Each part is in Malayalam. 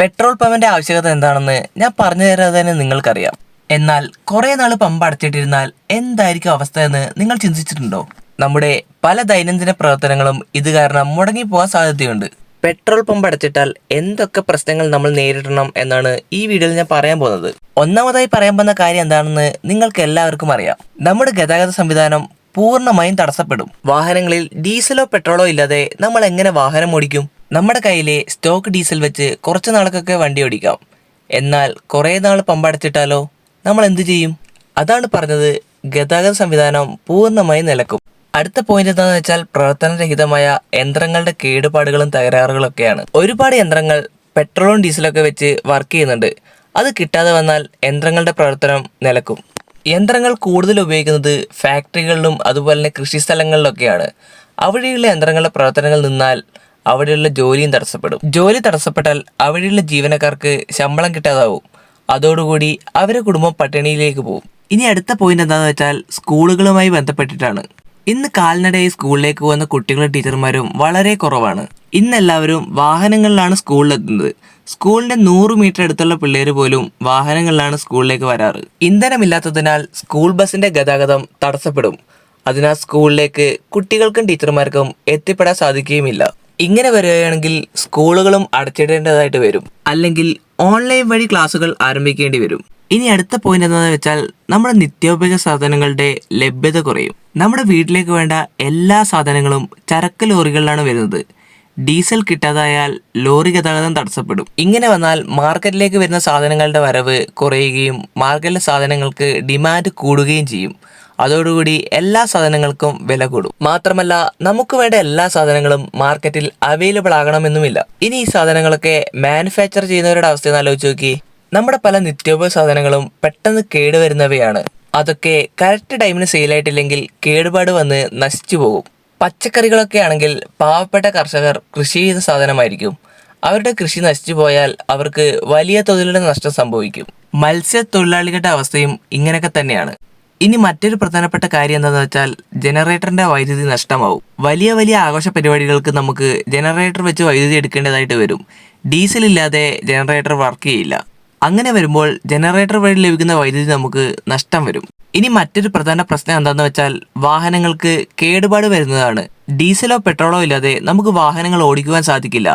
പെട്രോൾ പമ്പിന്റെ ആവശ്യകത എന്താണെന്ന് ഞാൻ പറഞ്ഞു തരാതെ തന്നെ നിങ്ങൾക്കറിയാം. എന്നാൽ കുറെ നാൾ പമ്പ് അടച്ചിട്ടിരുന്നാൽ എന്തായിരിക്കും അവസ്ഥ എന്ന് നിങ്ങൾ ചിന്തിച്ചിട്ടുണ്ടോ? നമ്മുടെ പല ദൈനംദിന പ്രവർത്തനങ്ങളും ഇത് കാരണം മുടങ്ങി പോകാൻ സാധ്യതയുണ്ട്. പെട്രോൾ പമ്പ് അടച്ചിട്ടാൽ എന്തൊക്കെ പ്രശ്നങ്ങൾ നമ്മൾ നേരിടണം എന്നാണ് ഈ വീഡിയോയിൽ ഞാൻ പറയാൻ പോകുന്നത്. ഒന്നാമതായി പറയാൻ പോകുന്ന കാര്യം എന്താണെന്ന് നിങ്ങൾക്ക് എല്ലാവർക്കും അറിയാം. നമ്മുടെ ഗതാഗത സംവിധാനം പൂർണമായും തടസ്സപ്പെടും. വാഹനങ്ങളിൽ ഡീസലോ പെട്രോളോ ഇല്ലാതെ നമ്മൾ എങ്ങനെ വാഹനം ഓടിക്കും? നമ്മുടെ കയ്യിലെ സ്റ്റോക്ക് ഡീസൽ വെച്ച് കുറച്ച് നാൾക്കൊക്കെ വണ്ടി ഓടിക്കാം. എന്നാൽ കുറേ നാൾ പമ്പടച്ചിട്ടാലോ? നമ്മൾ എന്തു ചെയ്യും? അതാണ് പറഞ്ഞത് ഗതാഗത സംവിധാനം പൂർണമായി നിലക്കും. അടുത്ത പോയിന്റ് എന്താണെന്ന് വെച്ചാൽ പ്രവർത്തനരഹിതമായ യന്ത്രങ്ങളുടെ കേടുപാടുകളും തകരാറുകളൊക്കെയാണ്. ഒരുപാട് യന്ത്രങ്ങൾ പെട്രോളും ഡീസലൊക്കെ വെച്ച് വർക്ക് ചെയ്യുന്നുണ്ട്. അത് കിട്ടാതെ വന്നാൽ യന്ത്രങ്ങളുടെ പ്രവർത്തനം നിലക്കും. യന്ത്രങ്ങൾ കൂടുതൽ ഉപയോഗിക്കുന്നത് ഫാക്ടറികളിലും അതുപോലെ തന്നെ കൃഷി സ്ഥലങ്ങളിലൊക്കെയാണ്. അവിടെയുള്ള യന്ത്രങ്ങളുടെ പ്രവർത്തനങ്ങൾ നിന്നാൽ അവിടെയുള്ള ജോലിയും തടസ്സപ്പെടും. ജോലി തടസ്സപ്പെട്ടാൽ അവിടെയുള്ള ജീവനക്കാർക്ക് ശമ്പളം കിട്ടാതാവും. അതോടുകൂടി അവരുടെ കുടുംബം പട്ടിണിയിലേക്ക് പോകും. ഇനി അടുത്ത പോയിന്റ് എന്താണെന്ന് വെച്ചാൽ സ്കൂളുകളുമായി ബന്ധപ്പെട്ടിട്ടാണ്. ഇന്ന് കാൽനടയായി സ്കൂളിലേക്ക് പോകുന്ന കുട്ടികളും ടീച്ചർമാരും വളരെ കുറവാണ്. ഇന്ന് എല്ലാവരും വാഹനങ്ങളിലാണ് സ്കൂളിലെത്തുന്നത്. സ്കൂളിന്റെ നൂറ് മീറ്റർ അടുത്തുള്ള പിള്ളേർ പോലും വാഹനങ്ങളിലാണ് സ്കൂളിലേക്ക് വരാറ്. ഇന്ധനമില്ലാത്തതിനാൽ സ്കൂൾ ബസിന്റെ ഗതാഗതം തടസ്സപ്പെടും. അതിനാൽ സ്കൂളിലേക്ക് കുട്ടികൾക്കും ടീച്ചർമാർക്കും എത്തിപ്പെടാൻ സാധിക്കുകയുമില്ല. ഇങ്ങനെ വരികയാണെങ്കിൽ സ്കൂളുകളും അടച്ചിടേണ്ടതായിട്ട് വരും. അല്ലെങ്കിൽ ഓൺലൈൻ വഴി ക്ലാസ്സുകൾ ആരംഭിക്കേണ്ടി വരും. ഇനി അടുത്ത പോയിന്റ് എന്താണെന്ന് വെച്ചാൽ നമ്മുടെ നിത്യോപയോഗ സാധനങ്ങളുടെ ലഭ്യത കുറയും. നമ്മുടെ വീട്ടിലേക്ക് വേണ്ട എല്ലാ സാധനങ്ങളും ചരക്ക് ലോറികളിലാണ് വരുന്നത്. ഡീസൽ കിട്ടാതായാൽ ലോറി ഗതാഗതം തടസ്സപ്പെടും. ഇങ്ങനെ വന്നാൽ മാർക്കറ്റിലേക്ക് വരുന്ന സാധനങ്ങളുടെ വരവ് കുറയുകയും മാർക്കറ്റിലെ സാധനങ്ങൾക്ക് ഡിമാൻഡ് കൂടുകയും ചെയ്യും. അതോടുകൂടി എല്ലാ സാധനങ്ങൾക്കും വില കൂടും. മാത്രമല്ല നമുക്ക് വേണ്ട എല്ലാ സാധനങ്ങളും മാർക്കറ്റിൽ അവൈലബിൾ ആകണമെന്നുമില്ല. ഇനി ഈ സാധനങ്ങളൊക്കെ മാനുഫാക്ചർ ചെയ്യുന്നവരുടെ അവസ്ഥ ആലോചിച്ച് നോക്കി. നമ്മുടെ പല നിത്യോപയോഗ സാധനങ്ങളും പെട്ടെന്ന് കേടുവരുന്നവയാണ്. അതൊക്കെ കറക്റ്റ് ടൈമിന് സെയിലായിട്ടില്ലെങ്കിൽ കേടുപാട് വന്ന് നശിച്ചു പോകും. പച്ചക്കറികളൊക്കെ ആണെങ്കിൽ പാവപ്പെട്ട കർഷകർ കൃഷി ചെയ്ത സാധനമായിരിക്കും. അവരുടെ കൃഷി നശിച്ചു പോയാൽ അവർക്ക് വലിയ തോതിലുള്ള നഷ്ടം സംഭവിക്കും. മത്സ്യത്തൊഴിലാളികളുടെ അവസ്ഥയും ഇങ്ങനെയൊക്കെ തന്നെയാണ്. ഇനി മറ്റൊരു പ്രധാനപ്പെട്ട കാര്യം എന്താണെന്ന് വെച്ചാൽ ജനറേറ്ററിന്റെ വൈദ്യുതി നഷ്ടമാവും. വലിയ വലിയ ആഘോഷ പരിപാടികൾക്ക് നമുക്ക് ജനറേറ്റർ വെച്ച് വൈദ്യുതി എടുക്കേണ്ടതായിട്ട് വരും. ഡീസൽ ഇല്ലാതെ ജനറേറ്റർ വർക്ക് ചെയ്യില്ല. അങ്ങനെ വരുമ്പോൾ ജനറേറ്റർ വഴി ലഭിക്കുന്ന വൈദ്യുതി നമുക്ക് നഷ്ടം വരും. ഇനി മറ്റൊരു പ്രധാന പ്രശ്നം എന്താണെന്ന് വെച്ചാൽ വാഹനങ്ങൾക്ക് കേടുപാട് വരുന്നതാണ്. ഡീസലോ പെട്രോളോ ഇല്ലാതെ നമുക്ക് വാഹനങ്ങൾ ഓടിക്കുവാൻ സാധിക്കില്ല.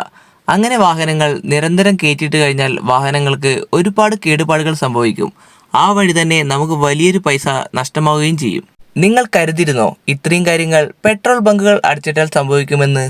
അങ്ങനെ വാഹനങ്ങൾ നിരന്തരം കയറ്റിയിട്ട് കഴിഞ്ഞാൽ വാഹനങ്ങൾക്ക് ഒരുപാട് കേടുപാടുകൾ സംഭവിക്കും. ആ വഴി തന്നെ നമുക്ക് വലിയൊരു പൈസ നഷ്ടമാവുകയും ചെയ്യും. നിങ്ങൾ കരുതിയിരുന്നോ ഇത്രയും കാര്യങ്ങൾ പെട്രോൾ ബങ്കുകൾ അടച്ചിട്ടാൽ സംഭവിക്കുമെന്ന്?